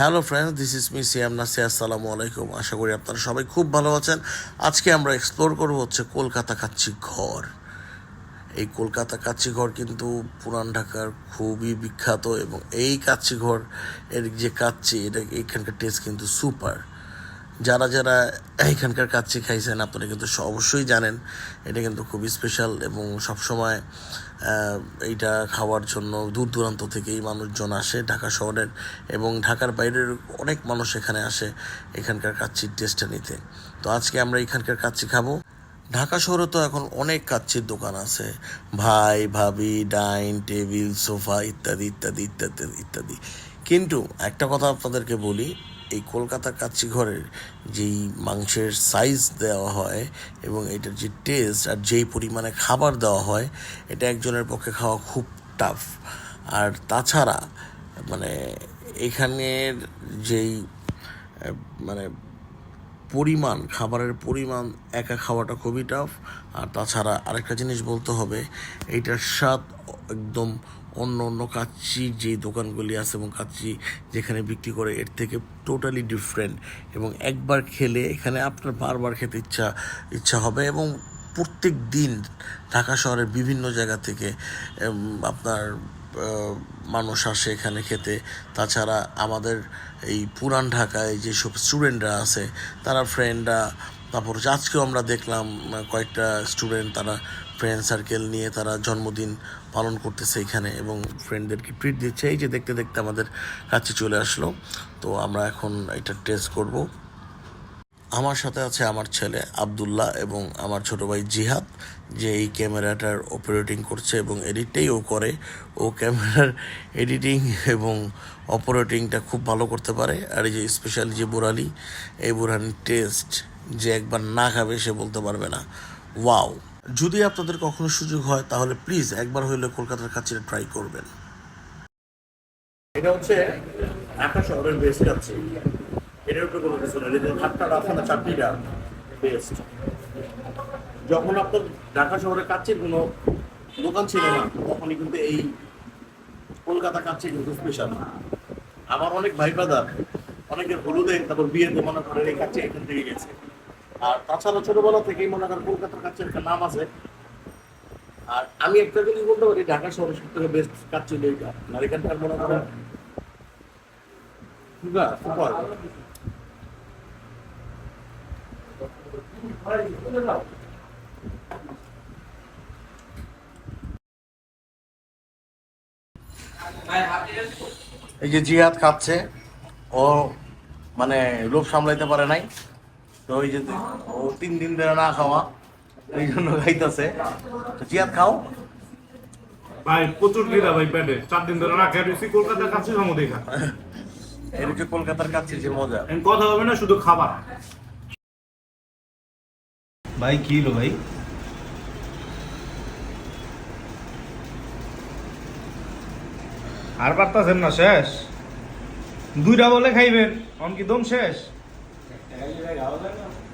Hello friends this is me Siam Nasi আসসালামু আলাইকুম আশা করি আপনারা সবাই খুব ভালো আছেন। আজকে আমরা এক্সপ্লোর করব হচ্ছে কলকাতা কাচ্চি ঘর। এই কলকাতা কাচ্চি ঘর কিন্তু পুরান ঢাকার খুবই বিখ্যাত এবং এই কাচ্চি ঘর, এর যে কাচ্চি, এটা এখানকার টেস্ট কিন্তু সুপার যারা যারা এখানকার কাচ্চি খাইছেন, আপনারা কিন্তু অবশ্যই জানেন, এটা কিন্তু খুবই স্পেশাল এবং সবসময় এইটা খাওয়ার জন্য দূর দূরান্ত থেকেই মানুষজন আসে ঢাকা শহরের এবং ঢাকার বাইরের অনেক মানুষ এখানে আসে এখানকার কাচ্চির টেস্টটা নিতে। তো আজকে আমরা এখানকার কাচ্চি খাব। ঢাকা শহরে তো এখন অনেক কাচ্চির দোকান আছে। ভাই, ভাবি, ডাইন, টেবিল, সোফা ইত্যাদি ইত্যাদি ইত্যাদি ইত্যাদি। কিন্তু একটা কথা আপনাদেরকে বলি এই কলকাতা কাচ্চি ঘরের যেই মাংসের সাইজ দেওয়া হয় এবং এটার যে টেস্ট আর যেই পরিমাণে খাবার দেওয়া হয়, এটা একজনের পক্ষে খাওয়া খুব টাফ আর তাছাড়া মানে এখানের যেই মানে পরিমাণ, খাবারের পরিমাণ একা খাওয়াটা খুবই টাফ আর তাছাড়া আরেকটা জিনিস বলতে হবে এইটার স্বাদ একদম অন্য অন্য কাচ্চি যে দোকানগুলি আছে এবং কাচ্চি যেখানে বিক্রি করে, এর থেকে টোটালি ডিফারেন্ট এবং একবার খেলে এখানে আপনার বারবার খেতে ইচ্ছা ইচ্ছা হবে এবং প্রত্যেক দিন ঢাকা শহরের বিভিন্ন জায়গা থেকে আপনার মানুষ আসে এখানে খেতে। তাছাড়া আমাদের এই পুরান ঢাকায় যেসব স্টুডেন্টরা আছে, তারা ফ্রেন্ডরা তারপর আজকেও আমরা দেখলাম কয়েকটা স্টুডেন্ট তারা ফ্রেন্ড সার্কেল নিয়ে তারা জন্মদিন পালন করতেছে এখানে এবং ফ্রেন্ডদেরকে ট্রিট দিচ্ছে। এই যে দেখতে দেখতে আমাদের কাছে চলে আসলো। তো আমরা এখন এটা টেস্ট করব। আমার সাথে আছে আমার ছেলে আবদুল্লাহ এবং আমার ছোট ভাই জিহাদ। যে এই ক্যামেরাটার অপারেটিং করছে এবং এডিটটাই ও করে। ও ক্যামেরার এডিটিং এবং অপারেটিংটা খুব ভালো করতে পারে। আর এই যে স্পেশালি যে বুড়ালি, এই বুড়ানির টেস্ট যে একবার না খাবে সে বলতে পারবে না। ওয়াও যদি আপনাদের কখনো সুযোগ হয়, তাহলে প্লিজ একবার হইলে কলকাতার কাছে ট্রাই করবেন। এটা হচ্ছে ঢাকা শহরের বেস্ট কাছে এটার উপরে কোনো কিছু নেই। এটা ভাতটা আছে না চাটনিটা বেস্ট যখন আপনার ঢাকা শহরে কাচ্চির কোনো দোকান ছিল না, তখনই কিন্তু এই কলকাতা কাচ্চি কিন্তু স্পেশাল আমার অনেক ভাই বাদার অনেকের হলুদে তারপর বিয়েতে মনে করেন এই কাচ্চি এখান থেকে গেছে। আর তাছাড়া ছোটবেলা থেকেই মনে করেন কলকাতার কাছে একটা নাম আছে। আর আমি একটা জিনিস বলতে পারি, ঢাকা শহরে সব থেকে বেস্ট কাচ্চি এইটা। আর এখানকার মনে করেন এই যে জিহাদ খাচ্ছে, ও মানে লোভ সামলাইতে পারে নাই। তো ওই যে ও তিন দিন ধরে না খাওয়া এই জন্য খাইতেছে। তো খাও। ভাই প্রচুর লীলা ভাই পেটে। চার দিন ধরে না খেয়ে কলকাতার কাছে খামো দেখা। এর কলকাতার কাছে যে মজা। কথা হবে না শুধু খাবার। ভাই কি হলো ভাই? আর পারতাছেন না শেষ। দুইটা বলে খাইবেন অন কি দম শেষ? ¿Era yo de la otra?